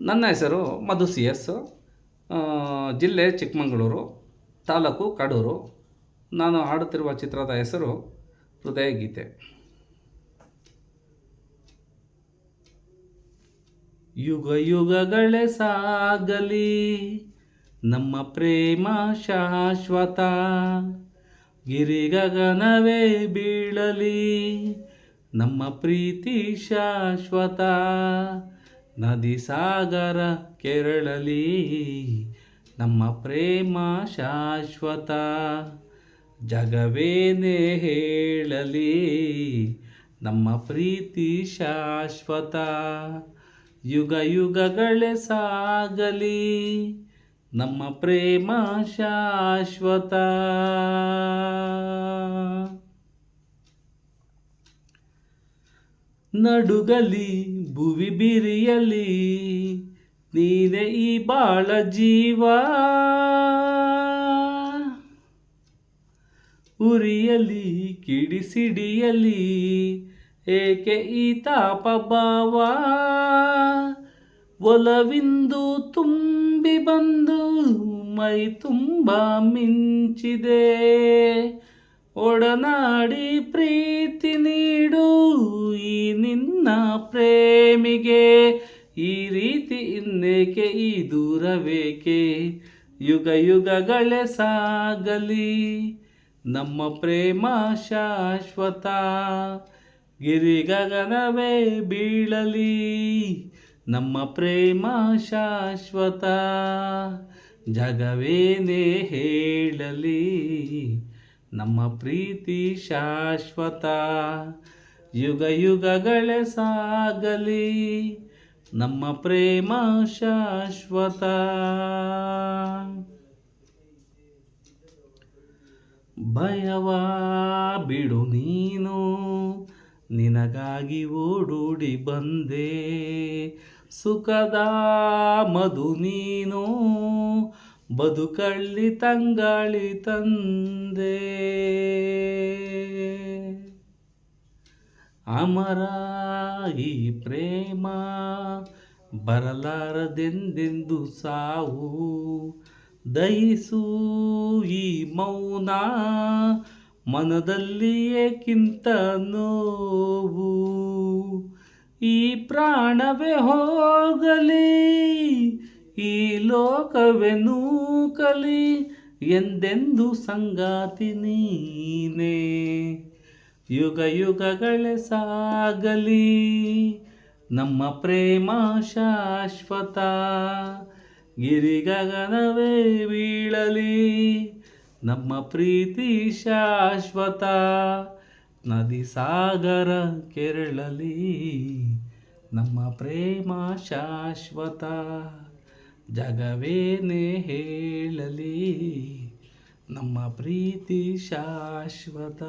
ನನ್ನ ಹೆಸರು ಮಧು C S ಜಿಲ್ಲೆ ಚಿಕ್ಕಮಗಳೂರು, ತಾಲೂಕು ಕಡೂರು. ನಾನು ಹಾಡುತ್ತಿರುವ ಚಿತ್ರದ ಹೆಸರು ಹೃದಯ ಗೀತೆ. ಯುಗ ಯುಗಗಳೇ ಸಾಗಲಿ, ನಮ್ಮ ಪ್ರೇಮ ಶಾಶ್ವತ. ಗಿರಿಗಗನವೇ ಬೀಳಲಿ, ನಮ್ಮ ಪ್ರೀತಿ ಶಾಶ್ವತ. ನದಿ ಸಾಗರ ಕೆರಳಲಿ ನಮ್ಮ ಪ್ರೇಮ ಶಾಶ್ವತ. ಜಗವೇನೆ ಹೇಳಲಿ ನಮ್ಮ ಪ್ರೀತಿ ಶಾಶ್ವತ. ಯುಗ ಯುಗಗಳೇ ಸಾಗಲಿ ನಮ್ಮ ಪ್ರೇಮ ಶಾಶ್ವತ. ನಡುಗಲಿ ಭುವಿ ಬಿರಿಯಲಿ, ನೀನೆ ಈ ಬಾಳ ಜೀವ. ಉರಿಯಲಿ, ಕಿಡಿಸಿಡಿಯಲಿ, ಏಕೆ ಈ ತಾಪ ಭಾವ ಒಲವಿಂದು ತುಂಬಿ ಬಂದು ಮೈ ತುಂಬ ಮಿಂಚಿದೆ. ಒಡನಾಡಿ ಪ್ರೀತಿ ನೀಡು ಈ ನಿನ್ನ ಪ್ರೇಮಿಗೆ. ಈ ರೀತಿ ಇನ್ನೇಕೆ, ಈ ದೂರವೇಕೆ? ಯುಗ ಯುಗಗಳೇ ಸಾಗಲಿ, ನಮ್ಮ ಪ್ರೇಮ ಶಾಶ್ವತ. ಗಿರಿಗಗನವೇ ಬೀಳಲಿ, ನಮ್ಮ ಪ್ರೇಮ ಶಾಶ್ವತ. ಜಗವೇನೇ ಹೇಳಲಿ ನಮ್ಮ ಪ್ರೀತಿ ಶಾಶ್ವತ. ಯುಗ ಯುಗಗಳೇ ಸಾಗಲಿ, ನಮ್ಮ ಪ್ರೇಮ ಶಾಶ್ವತ. ಭಯವ ಬಿಡು ನೀನು, ನಿನಗಾಗಿ ಓಡೂಡಿ ಬಂದೆ. ಸುಖದ ಮಧು ನೀನು ಬದುಕಳ್ಳಿ ತಂಗಾಳಿ ತಂದೆ. ಅಮರ ಈ ಪ್ರೇಮ ಬರಲಾರದೆಂದೆಂದು ಸಾವು. ದಹಿಸು ಈ ಮೌನ ಮನದಲ್ಲಿ ಕಿಂತ ನೋವು. ಈ ಪ್ರಾಣವೇ ಹೋಗಲಿ ಈ ಲೋಕವೆನು ಕಲಿ ಎಂದೆಂದು ಸಂಗಾತಿ ನೀನೇ. ಯುಗ ಯುಗಗಳೇ ಸಾಗಲಿ, ನಮ್ಮ ಪ್ರೇಮ ಶಾಶ್ವತ. ಗಿರಿಗಗನವೇ ಬೀಳಲಿ, ನಮ್ಮ ಪ್ರೀತಿ ಶಾಶ್ವತ. ನದಿ ಸಾಗರ ಕೆರಳಲಿ, ನಮ್ಮ ಪ್ರೇಮ ಶಾಶ್ವತ. ಜಗವೇನೇ ಹೇಳಲಿ ನಮ್ಮ ಪ್ರೀತಿ ಶಾಶ್ವತ.